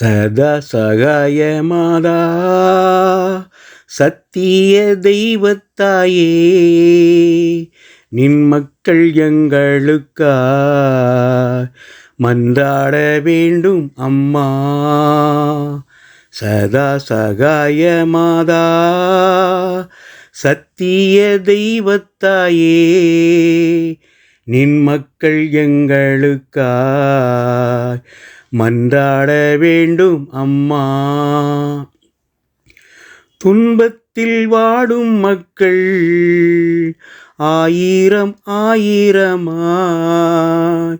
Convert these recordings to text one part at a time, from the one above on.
சதா சகாய மாதா சத்திய தெய்வத்தாயே நின் மக்கள் எங்களுக்கா மந்தாட வேண்டும் அம்மா. சதா சகாய மாதா சத்திய தெய்வத்தாயே நின் மக்கள் எங்களுக்காய் மன்றாட வேண்டும் அம்மா. துன்பத்தில் வாடும் மக்கள் ஆயிரம் ஆயிரமாய்.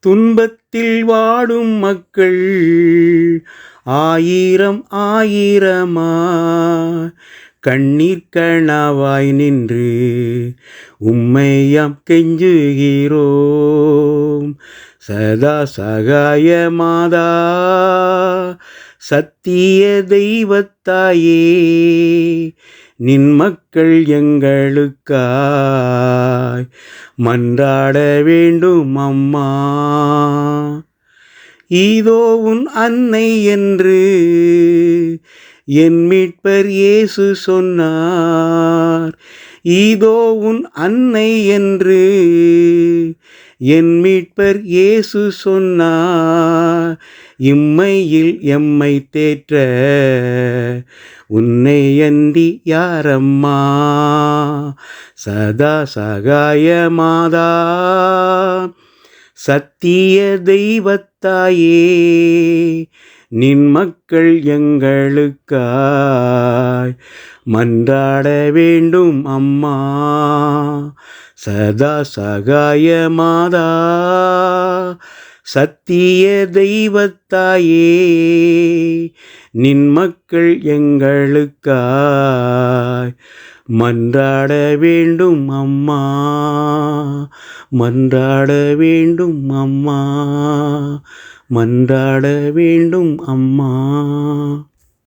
துன்பத்தில் வாடும் மக்கள் ஆயிரம் ஆயிரமாய். கண்ணீர் கணவாய் நின்று உம்மையாம் கெஞ்சுகிறோ சதா சகாய மாதா சத்திய தெய்வத்தாயே நின் மக்கள் எங்களுக்காய் மன்றாட வேண்டும் அம்மா. இதோ உன் அன்னை என்று என் மீட்பர் இயேசு சொன்னார். இதோ உன் அன்னை என்று என் மீட்பர் இயேசு சொன்னார். இம்மையில் எம்மை தேற்ற உன்னை அன்றி யாரம்மா? சதா சகாய மாதா சத்திய தெய்வத்தாயே நின் மக்கள் எங்களுக்கா? எங்களுக்காய் மன்றாட வேண்டும் அம்மா. சதா சகாய மாதா சத்திய தெய்வத்தாயே நின் மக்கள் எங்களுக்காய். மன்றாட வேண்டும் அம்மா மன்றாட வேண்டும் அம்மா மன்றாட வேண்டும் அம்மா.